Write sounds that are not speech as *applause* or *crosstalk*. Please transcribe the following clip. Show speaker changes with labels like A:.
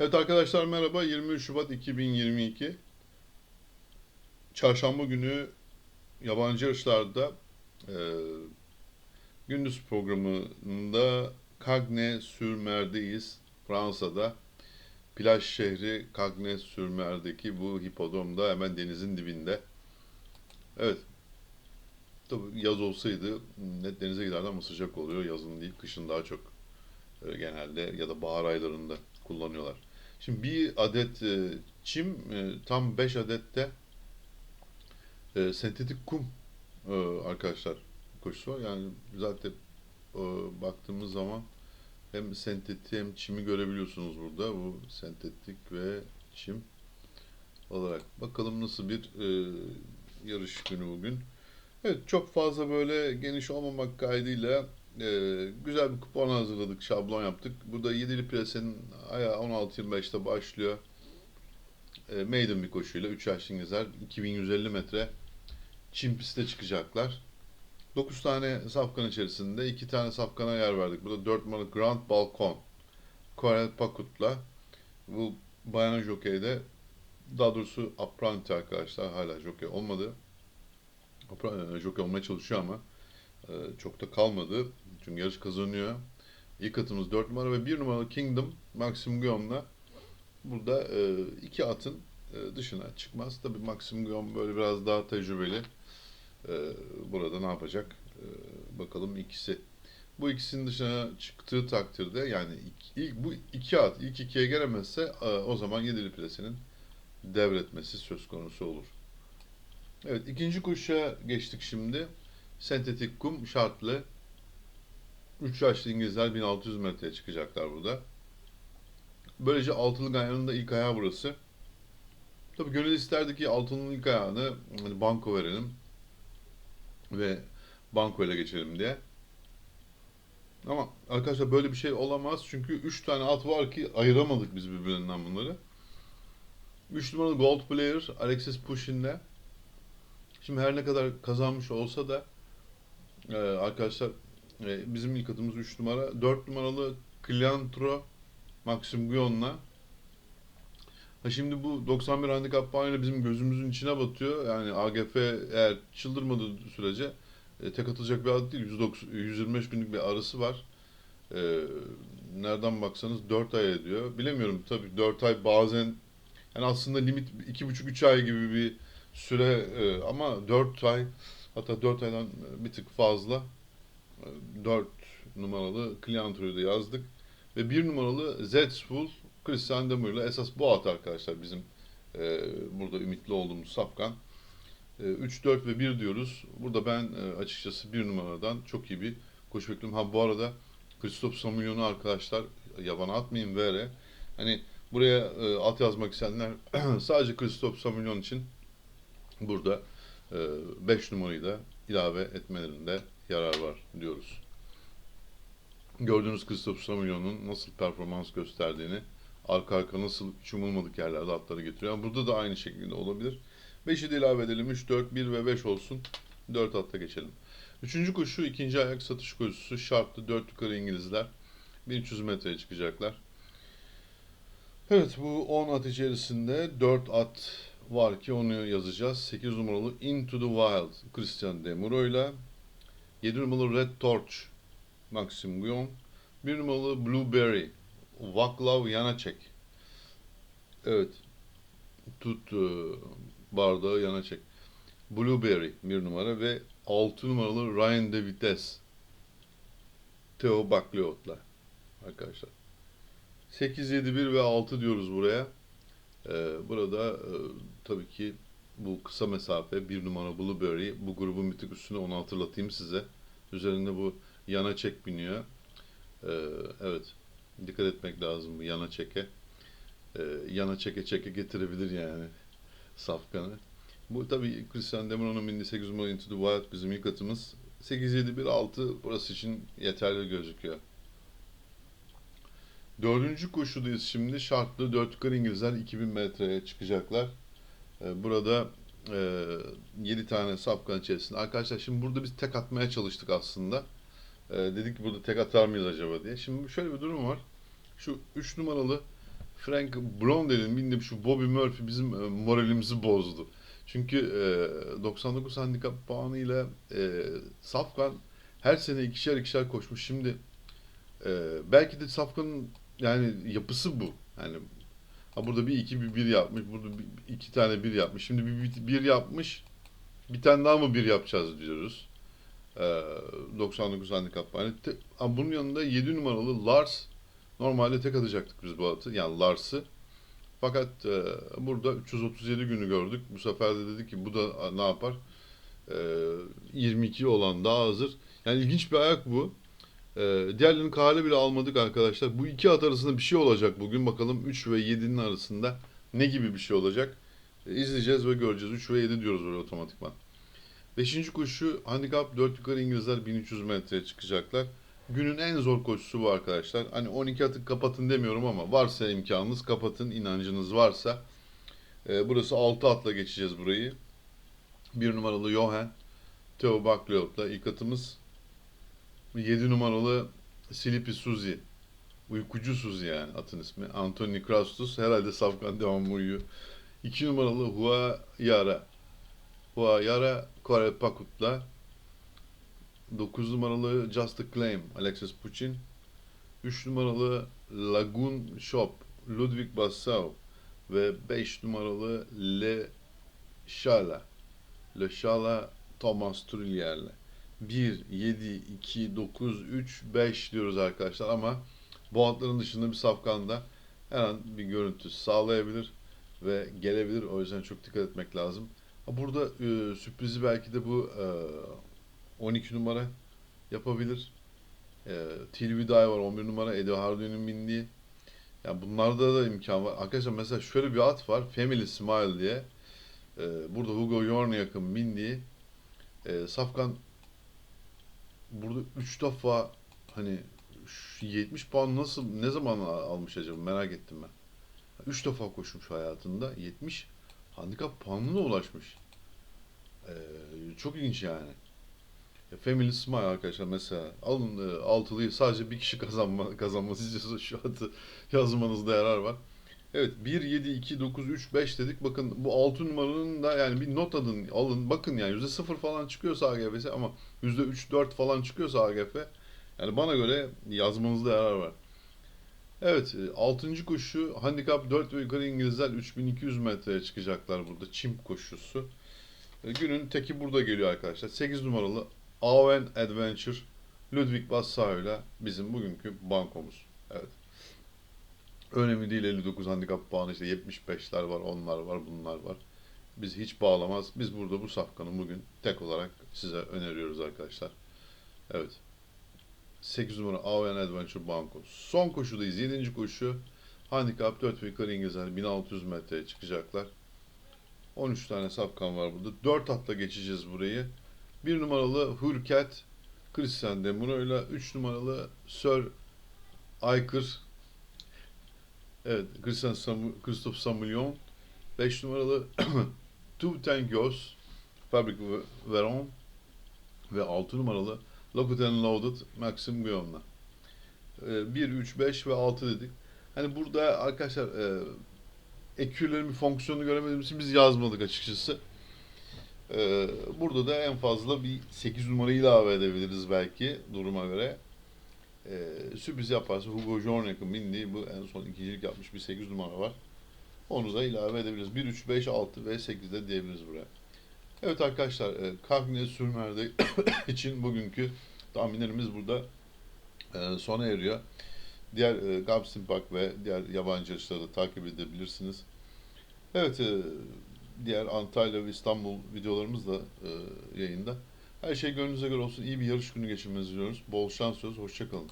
A: Evet arkadaşlar merhaba. 23 Şubat 2022. Çarşamba günü yabancı yarışlarda e, gündüz programında Cagnes-sur-Mer'deyiz. Fransa'da. Plaj şehri Cagnes-sur-Mer'deki bu hipodromda hemen denizin dibinde. Evet. Tabii yaz olsaydı net denize giderdi ama sıcak oluyor. Yazın değil, kışın daha çok e, genelde ya da bahar aylarında kullanıyorlar. Şimdi bir adet e, çim e, tam 5 adet de e, sentetik kum e, arkadaşlar koşusu var. Yani zaten e, baktığımız zaman hem sentetik hem çimi görebiliyorsunuz burada. Bu sentetik ve çim olarak. Bakalım nasıl bir e, yarış günü bugün. Evet çok fazla böyle geniş olmamak kaydıyla e, güzel bir kupon hazırladık, şablon yaptık. Burada 7'li plasenin ayağı 16.25'te başlıyor. E, maiden bir koşuyla 3 yaşlı İngilizler 2150 metre çim piste çıkacaklar. 9 tane safkan içerisinde 2 tane safkana yer verdik. Burada 4 numaralı Grand Balkon. Corel Pakut'la bu bayan jokeyde daha doğrusu apprenti arkadaşlar hala jokey olmadı. Jockey olmaya çalışıyor ama e, çok da kalmadı. Çünkü yarış kazanıyor. İlk atımız 4 numara ve 1 numaralı Kingdom Maxim Guillaume'la burada e, iki atın e, dışına çıkmaz. Tabi Maxim Guillaume böyle biraz daha tecrübeli. E, burada ne yapacak? E, bakalım ikisi. Bu ikisinin dışına çıktığı takdirde yani ilk, bu iki at ilk ikiye gelemezse e, o zaman yedili plesinin devretmesi söz konusu olur. Evet ikinci koşuya geçtik şimdi. Sentetik kum şartlı. 3 yaşlı İngilizler 1600 metreye çıkacaklar burada. Böylece altılı ganyanın da ilk ayağı burası. Tabi gönül isterdi ki altının ilk ayağını hani banko verelim. Ve banko ile geçelim diye. Ama arkadaşlar böyle bir şey olamaz. Çünkü 3 tane at var ki ayıramadık biz birbirinden bunları. 3 numaralı Gold Player Alexis Pushin'le Şimdi her ne kadar kazanmış olsa da e, arkadaşlar e, bizim ilk atımız 3 numara. 4 numaralı Cliantro Maxim Guillon'la Ha şimdi bu 91 handikap puanıyla bizim gözümüzün içine batıyor. Yani AGF eğer çıldırmadığı sürece e, tek atılacak bir at değil. 190, 125 günlük bir arası var. E, nereden baksanız 4 ay ediyor. Bilemiyorum tabii 4 ay bazen yani aslında limit 2,5-3 ay gibi bir süre e, ama 4 ay hatta 4 aydan bir tık fazla 4 numaralı Cliantro'yu da yazdık ve 1 numaralı Zetsful Christian Demir'le esas bu at arkadaşlar bizim e, burada ümitli olduğumuz safkan. E, 3, 4 ve 1 diyoruz. Burada ben e, açıkçası 1 numaradan çok iyi bir koşu bekliyorum. Ha bu arada Christophe Samuel'unu arkadaşlar yabana atmayın VR. Hani buraya e, at yazmak isteyenler *clears throat* sadece Christophe Samuel için burada 5 numarayı da ilave etmelerinde yarar var diyoruz. Gördüğünüz Christophe Samuel'un nasıl performans gösterdiğini, arka arka nasıl hiç umulmadık yerlerde atları getiriyor. Burada da aynı şekilde olabilir. 5'i de ilave edelim. 3, 4, 1 ve 5 olsun. 4 atta geçelim. Üçüncü koşu ikinci ayak satış koşusu. Şartlı 4 yukarı İngilizler. 1300 metreye çıkacaklar. Evet bu 10 at içerisinde 4 at var ki onu yazacağız. 8 numaralı Into the Wild Christian Demuro ile 7 numaralı Red Torch Maxim Guillaume 1 numaralı Blueberry Vaclav Janacek. Evet tut e, bardağı Janacek. Blueberry 1 numara ve 6 numaralı Ryan de Vites Theo Bakliot'la arkadaşlar. 8, 7, 1 ve 6 diyoruz buraya. Ee, burada e, tabii ki bu kısa mesafe bir numara Blueberry bu grubun bir tık üstüne onu hatırlatayım size. Üzerinde bu yana çek biniyor. Ee, evet dikkat etmek lazım bu yana çeke. Ee, yana çeke çeke getirebilir yani *laughs* safkanı. Bu tabii Christian bindiği 8 numara Into the Wild bizim ilk atımız. 8, 7, 1, 6 burası için yeterli gözüküyor. Dördüncü koşudayız şimdi. Şartlı 4 yukarı İngilizler 2000 metreye çıkacaklar. Ee, Burada e, 7 tane sapkan içerisinde. Arkadaşlar şimdi burada biz tek atmaya çalıştık aslında. Ee, dedik ki burada tek atar mıyız acaba diye. Şimdi şöyle bir durum var. Şu 3 numaralı Frank Blondel'in bindiği şu Bobby Murphy bizim e, moralimizi bozdu. Çünkü e, 99 handikap puanıyla e, Safkan her sene ikişer ikişer koşmuş. Şimdi e, belki de Safkan'ın yani yapısı bu. Yani ha burada bir iki bir bir yapmış. Burada bir, iki tane bir yapmış. Şimdi bir, bir, bir yapmış. Bir tane daha mı bir yapacağız diyoruz. E, 99 handikap puanı. Te- ama bunun yanında 7 numaralı Lars Normalde tek atacaktık biz bu atı. Yani Lars'ı. Fakat e, burada 337 günü gördük. Bu sefer de dedi ki bu da ne yapar? E, 22 olan daha hazır. Yani ilginç bir ayak bu. E, diğerlerinin kale bile almadık arkadaşlar. Bu iki at arasında bir şey olacak bugün. Bakalım 3 ve 7'nin arasında ne gibi bir şey olacak? E, izleyeceğiz ve göreceğiz. 3 ve 7 diyoruz böyle otomatikman. Beşinci koşu handikap 4 yukarı İngilizler 1300 metreye çıkacaklar. Günün en zor koşusu bu arkadaşlar. Hani 12 atı kapatın demiyorum ama varsa imkanınız kapatın, inancınız varsa. Ee, burası 6 atla geçeceğiz burayı. Bir numaralı Johan, Theo Bakliot'la ilk atımız. 7 numaralı Silipi Suzi. Uykucu Suzi yani atın ismi. Anthony Krastus. Herhalde Safkan devamlı uyuyor. 2 numaralı Hua Yara. Hua Yara Kore Pakut'la 9 numaralı Just a Claim Alexis Puchin 3 numaralı Lagoon Shop Ludwig Bassau ve 5 numaralı Le Şala Le Şala Thomas Trullier'le 1, 7, 2, 9, 3, 5 diyoruz arkadaşlar ama bu atların dışında bir safkanda her an bir görüntü sağlayabilir ve gelebilir. O yüzden çok dikkat etmek lazım. Burada e, sürprizi belki de bu e, 12 numara yapabilir. E, var 11 numara Eddie Hardway'nin bindiği. Yani bunlarda da imkan var. Arkadaşlar mesela şöyle bir at var. Family Smile diye. E, burada Hugo Yorniak'ın bindiği. E, Safkan burada 3 defa hani şu 70 puan nasıl ne zaman al- almış acaba merak ettim ben. 3 defa koşmuş hayatında 70 handikap puanına ulaşmış. E, çok ilginç yani. Ya Family Smile arkadaşlar mesela alın e, altılıyı sadece bir kişi kazanma, kazanması istiyorsa şu atı *laughs* yazmanızda yarar var. Evet 1, 7, 2, 9, 3, 5 dedik. Bakın bu 6 numaranın da yani bir not alın, alın. Bakın yani %0 falan çıkıyorsa AGF'si ama %3, 4 falan çıkıyorsa AGF yani bana göre yazmanızda yarar var. Evet 6. koşu handikap 4 ve yukarı İngilizler 3200 metreye çıkacaklar burada çim koşusu. E, Günün teki burada geliyor arkadaşlar. 8 numaralı Aven Adventure Ludwig Bassau ile bizim bugünkü bankomuz. Önemli değil 59 handikap puanı işte 75'ler var, onlar var, bunlar var. Biz hiç bağlamaz. Biz burada bu safkanı bugün tek olarak size öneriyoruz arkadaşlar. Evet. 8 numara Aven Adventure Banko. Son koşudayız. 7. koşu. Handikap 4 ve yukarı İngilizler 1600 metreye çıkacaklar. 13 tane safkan var burada. 4 atla geçeceğiz burayı. 1 numaralı Hürket Christian Demuro ile 3 numaralı Sir Aykır Evet, Christian Samu, Christophe Samulion 5 numaralı *clears throat* Two Tangios Fabric Veron ve 6 numaralı Locked and Loaded Maxim Guillaume'la. 1, 3, 5 ve 6 dedik. Hani burada arkadaşlar e, ekürlerin bir fonksiyonu göremediğimiz için biz yazmadık açıkçası. Ee, burada da en fazla bir 8 numara ilave edebiliriz belki duruma göre. Sürpriz yaparsa Hugo Jornek'in bindiği bu en son ikincilik yapmış bir 8 numara var. Onu da ilave edebiliriz. 1, 3, 5, 6 ve 8 de diyebiliriz buraya. Evet arkadaşlar, e, Kagne Sürmer'de *coughs* için bugünkü tahminlerimiz burada e, sona eriyor. Diğer e, Gabsin Park ve diğer yabancı yarışları da takip edebilirsiniz. Evet, e, diğer Antalya ve İstanbul videolarımız da e, yayında. Her şey gönlünüze göre olsun. İyi bir yarış günü geçirmenizi diliyoruz. Bol şans diliyoruz. Hoşçakalın.